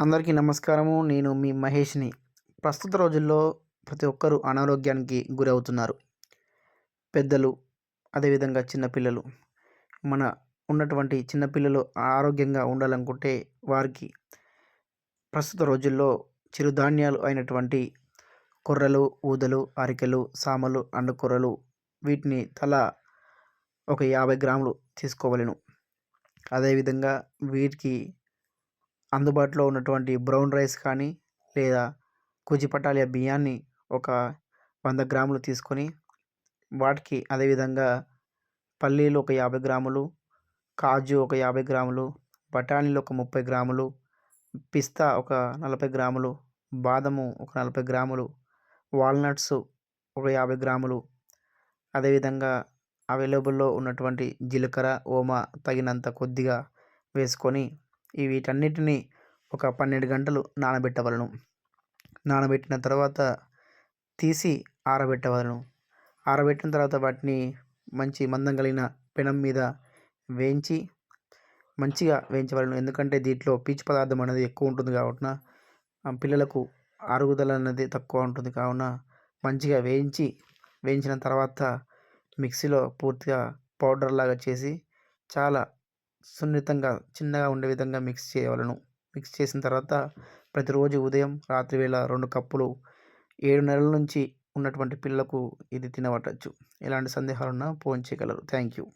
అందరికీ నమస్కారము. నేను మీ మహేష్ని. ప్రస్తుత రోజుల్లో ప్రతి ఒక్కరూ అనారోగ్యానికి గురవుతున్నారు. పెద్దలు అదేవిధంగా చిన్నపిల్లలు మన ఉన్నటువంటి చిన్నపిల్లలు ఆరోగ్యంగా ఉండాలనుకుంటే వారికి ప్రస్తుత రోజుల్లో చిరుధాన్యాలు అయినటువంటి కొర్రలు ఊదలు అరికెలు సామలు అండకూరలు వీటిని తల ఒక యాభై గ్రాములు తీసుకోవలను. అదేవిధంగా వీటికి అందుబాటులో ఉన్నటువంటి బ్రౌన్ రైస్ కానీ లేదా కుజిపటాలియా బియ్యాన్ని ఒక వంద గ్రాములు తీసుకొని వాటికి అదేవిధంగా పల్లీలు ఒక యాభై గ్రాములు కాజు ఒక యాభై గ్రాములు బఠానీలు ఒక ముప్పై గ్రాములు పిస్తా ఒక నలభై గ్రాములు బాదము ఒక నలభై గ్రాములు వాల్నట్స్ ఒక యాభై గ్రాములు అదేవిధంగా అవైలబుల్లో ఉన్నటువంటి జీలకర్ర ఓమ తగినంత కొద్దిగా వేసుకొని వీటన్నిటిని ఒక పన్నెండు గంటలు నానబెట్టవలను. నానబెట్టిన తర్వాత తీసి ఆరబెట్టవలను. ఆరబెట్టిన తర్వాత వాటిని మంచి మందం కలిగిన పెనం మీద వేయించి మంచిగా వేయించవలను. ఎందుకంటే దీంట్లో పీచు పదార్థం అనేది ఎక్కువ ఉంటుంది కావున పిల్లలకు అరుగుదల అనేది తక్కువ ఉంటుంది కావున మంచిగా వేయించి వేయించిన తర్వాత మిక్సీలో పూర్తిగా పౌడర్ లాగా చేసి చాలా సున్నితంగా చిన్నగా ఉండే విధంగా మిక్స్ చేయవలను. మిక్స్ చేసిన తర్వాత ప్రతిరోజు ఉదయం రాత్రి వేళ రెండు కప్పులు ఏడు నెలల నుంచి ఉన్నటువంటి పిల్లలకు ఇది తినబట్టచ్చు. ఎలాంటి సందేహాలున్నా ఫోన్ చేయగలరు. Thank you